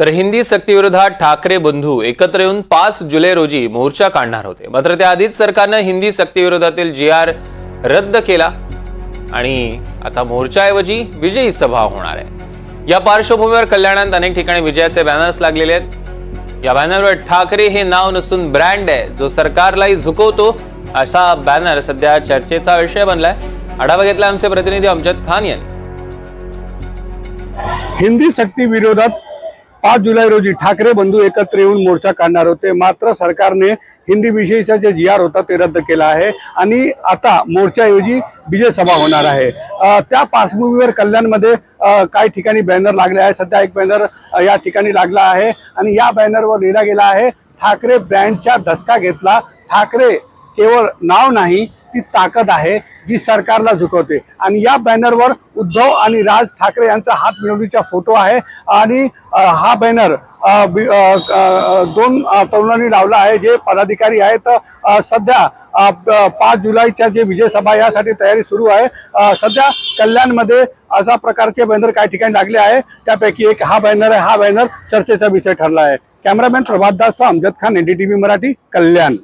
तर हिंदी सक्तीविरोधात ठाकरे बंधू एकत्र येऊन पाच जुलै रोजी मोर्चा काढणार होते. मात्र त्याआधीच सरकारनं हिंदी सक्तीविरोधातील जी आर रद्द केला आणि आता मोर्चाऐवजी विजयी सभा होणार आहे. या पार्श्वभूमीवर कल्याणात अनेक ठिकाणी विजयाचे बॅनर्स लागलेले आहेत. या बॅनरवर ठाकरे हे नाव नसून ब्रँड आहे. जो सरकारलाही झुकवतो असा बॅनर सध्या चर्चेचा विषय बनलाय. आढावा घेतला आमचे प्रतिनिधी अमजद खान यांनी. हिंदी सक्ती विरोधात पाच जुलै रोजी ठाकरे बंधू एकत्र येऊन मोर्चा काढणार होते. मात्र सरकारने हिंदी विषयीचा जे जी आर होता ते रद्द केला आहे आणि आता मोर्चाऐवजी विजय सभा होणार आहे. त्या पार्श्वभूमीवर कल्याणमध्ये काही ठिकाणी बॅनर लागले आहे सध्या एक बॅनर या ठिकाणी लागला आहे आणि या बॅनरवर लिहिला गेला आहे ठाकरे ब्रँडचा धसका घेतला. ठाकरे केवळ नाव नाही ती ताकद आहे जी सरकारला झुकवते. आणि या बॅनरवर उद्धव आणि राज ठाकरे यांचा हात मिळवणीचा फोटो आहे. आणि हा बॅनर दोन तरुणांनी लावला आहे जे पदाधिकारी आहेत. सध्या पाच जुलैच्या जे विजय सभा यासाठी तयारी सुरू आहे. सध्या कल्याणमध्ये अशा प्रकारचे बॅनर काही ठिकाणी लागले आहे. त्यापैकी एक हा बॅनर आहे. हा बॅनर चर्चेचा विषय ठरला आहे. Cameraman Prabhat Das Amjad Khan NDTV Marathi Kalyan.